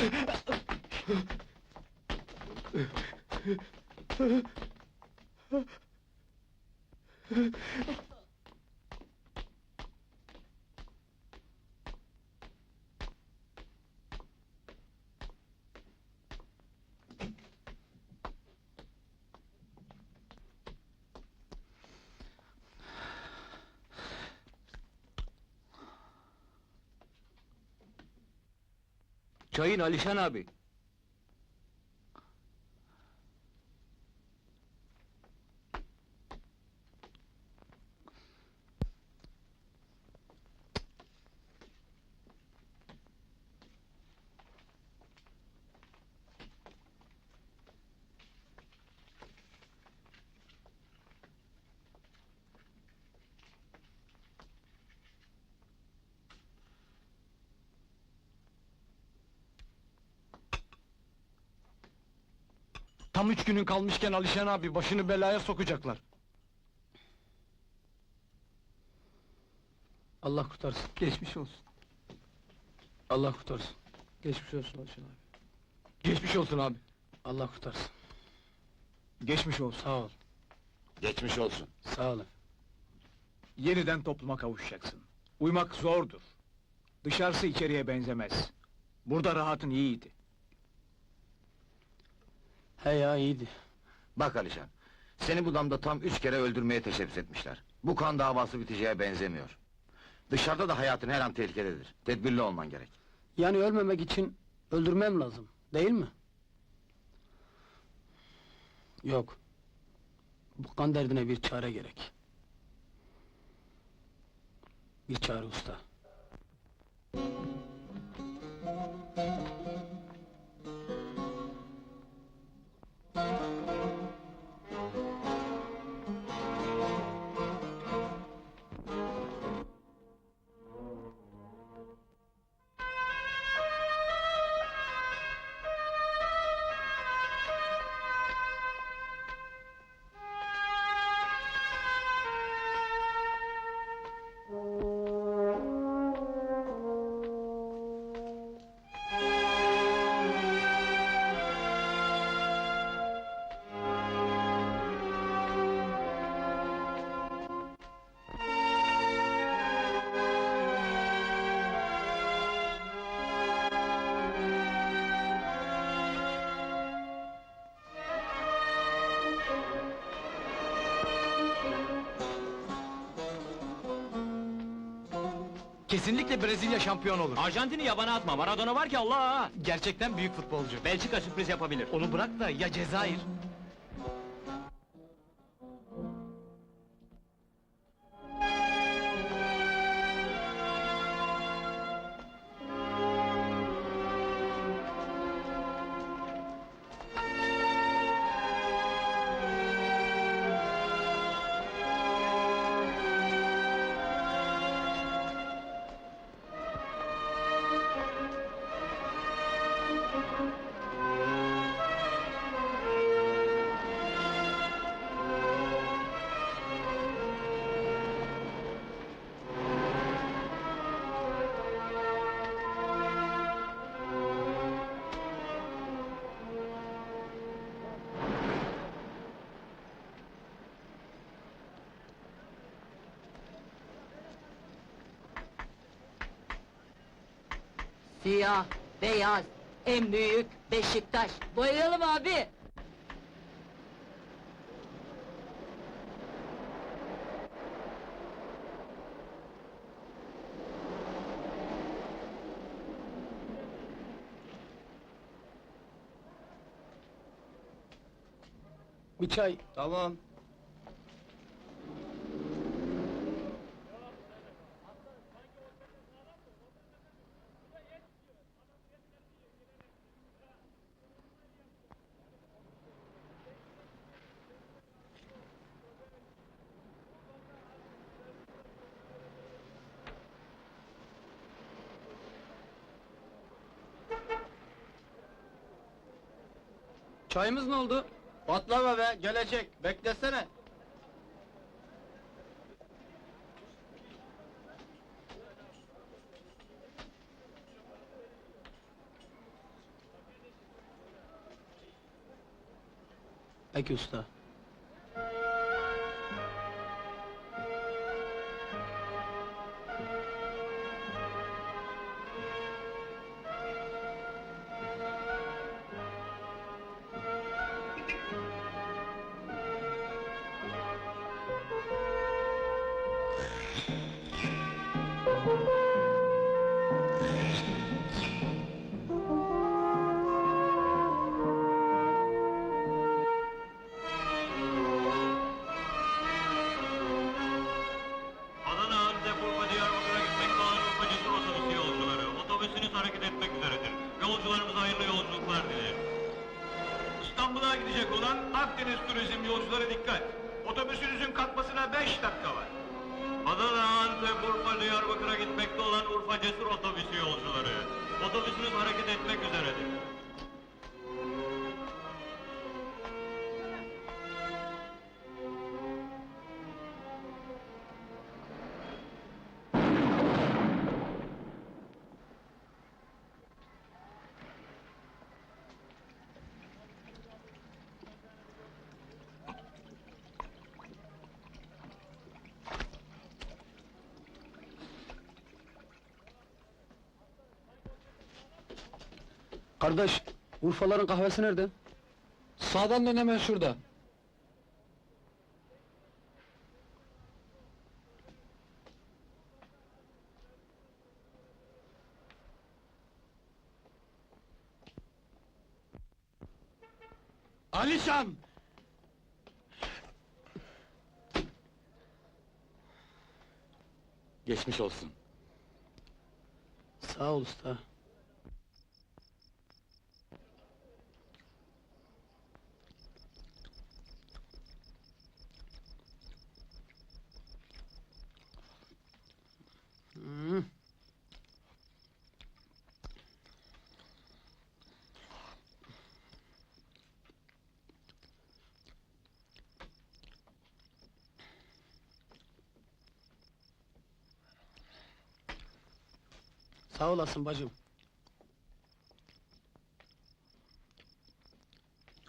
Huh? Çayın Alişan abi. Tam üç günün kalmışken Alişan abi başını belaya sokacaklar. Allah kurtarsın. Geçmiş olsun. Allah kurtarsın. Geçmiş olsun Alişan abi. Geçmiş olsun abi. Allah kurtarsın. Geçmiş olsun. Sağ ol. Geçmiş olsun. Sağ ol. Yeniden topluma kavuşacaksın. Uymak zordur. Dışarısı içeriye benzemez. Burada rahatın iyiydi. He ya iyiydi. Bak Alişan, seni bu damda tam üç kere öldürmeye teşebbüs etmişler. Bu kan davası biteceğe benzemiyor. Dışarıda da hayatın her an tehlikededir. Tedbirli olman gerek. Yani ölmemek için öldürmem lazım. Değil mi? Yok. Bu kan derdine bir çare gerek. Bir çare usta. Kesinlikle Brezilya şampiyon olur. Arjantin'i yabana atma. Maradona var ki Allah! Gerçekten büyük futbolcu. Belçika sürpriz yapabilir. Onu bırak da ya Cezayir? Siyah, beyaz, en büyük Beşiktaş. Boyayalım abi. Bir çay. Tamam. Çayımız ne oldu? Patlama be, gelecek. Beklesene. Peki usta. Yolcularımıza hayırlı yolculuklar dilerim. İstanbul'a gidecek olan Akdeniz Turizm yolcuları dikkat. Otobüsünüzün kalkmasına 5 dakika var. Adana, Antep, Urfa, Diyarbakır'a gitmekte olan Urfa Cesur Otobüsü yolcuları. Otobüsünüz hareket etmek üzeredir. Kardeş, Urfaların kahvesi nerede? Sağdan dön hemen şurada. Alişan! Geçmiş olsun. Sağ ol usta. Sağ olasın bacım.